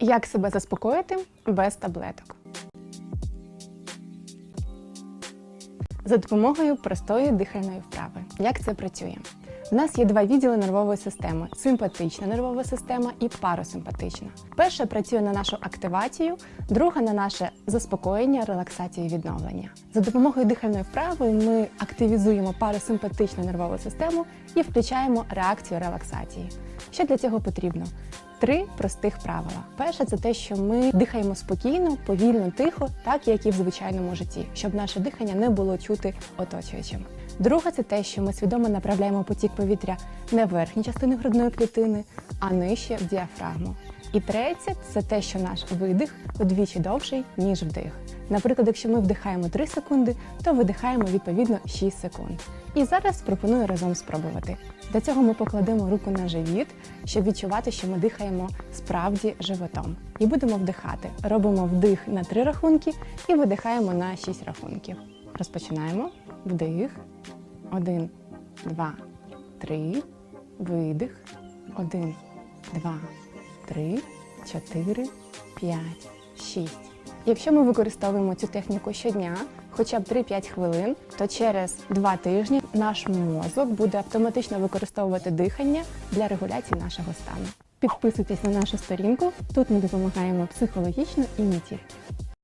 Як себе заспокоїти без таблеток? За допомогою простої дихальної вправи. Як це працює? У нас є два відділи нервової системи: симпатична нервова система і парасимпатична. Перша працює на нашу активацію, друга на наше заспокоєння, релаксацію і відновлення. За допомогою дихальної вправи ми активізуємо парасимпатичну нервову систему і включаємо реакцію релаксації. Що для цього потрібно? Три простих правила. Перше це те, що ми дихаємо спокійно, повільно, тихо, так як і в звичайному житті, щоб наше дихання не було чути оточуючим. Друге це те, що ми свідомо направляємо потік повітря не в верхні частини грудної клітини, а нижче в діафрагму. І третє це те, що наш видих удвічі довший, ніж вдих. Наприклад, якщо ми вдихаємо 3 секунди, то видихаємо відповідно 6 секунд. І зараз пропоную разом спробувати. Для цього ми покладемо руку на живіт, щоб відчувати, що ми дихаємо справді животом. І будемо вдихати. Робимо вдих на 3 рахунки і видихаємо на 6 рахунків. Розпочинаємо. Вдих. Один, два, три. Видих. Один, два, три, чотири, п'ять, шість. Якщо ми використовуємо цю техніку щодня, хоча б 3-5 хвилин, то через 2 тижні наш мозок буде автоматично використовувати дихання для регуляції нашого стану. Підписуйтесь на нашу сторінку. Тут ми допомагаємо психологічно і не тільки.